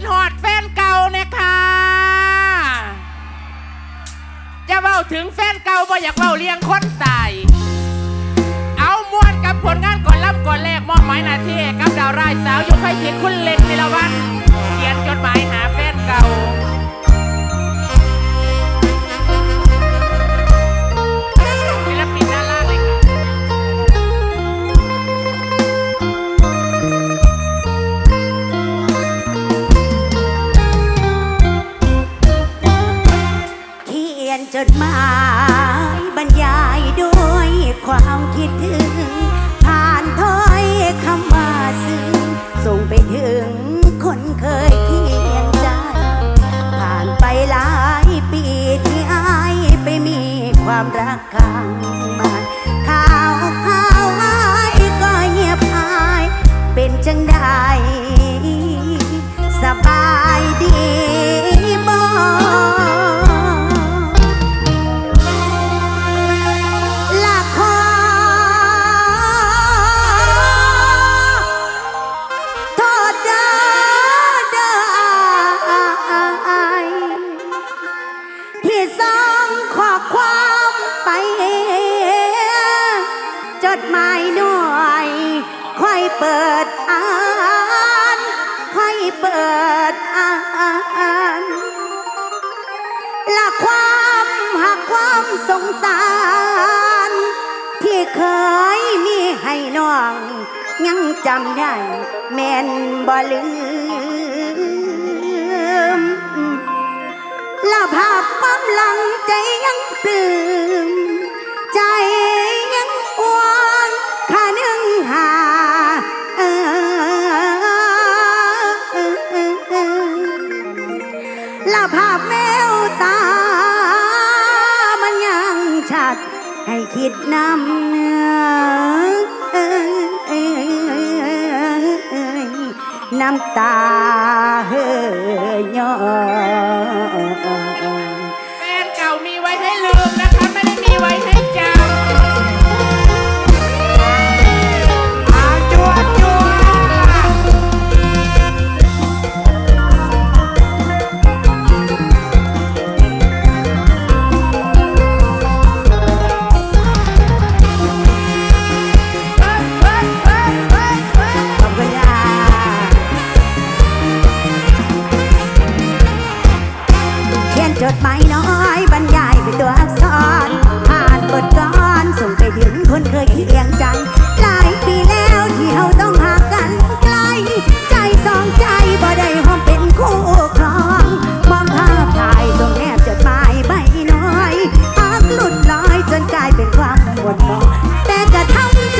ดฮอดแฟนเก่านะคะจะเว้าถึงแฟนเก่าบ่อยากเว้าเลี้ยงคนตาย เอามวนกับผลงานก่อนรับก่อนแรกมอบหมายหน้าที่กับดาวร้ายสาวยุคไพจิตคุณเล็กในละวัน ยนจดหมายบรรยายด้วยความคิดถึง ผ่านถ้อยคำว่าซึ้งส่งไปถึงคนเคยเคียงใจ ผ่านไปหลายปีที่อายไปมีความรักข้างมันข่าวข่าวอายก็เงียบหาย เป็นจังใดสบาย ที่ส่งข้อความไป จดหมายหน่อยค่อยเปิดอ่านค่อยเปิดอ่านละความหักความสงสาร ที่เคยมีให้น้อง ยังจำได้แม่นบ่ลืมามหลังใจยังปลื้มใจยังอ้วนค่านึ่งหาเออละภาพแมวตา มันยังชัดให้คิดนำเนื้อน้ำตาเฮยย้อย แต่จะทำใจ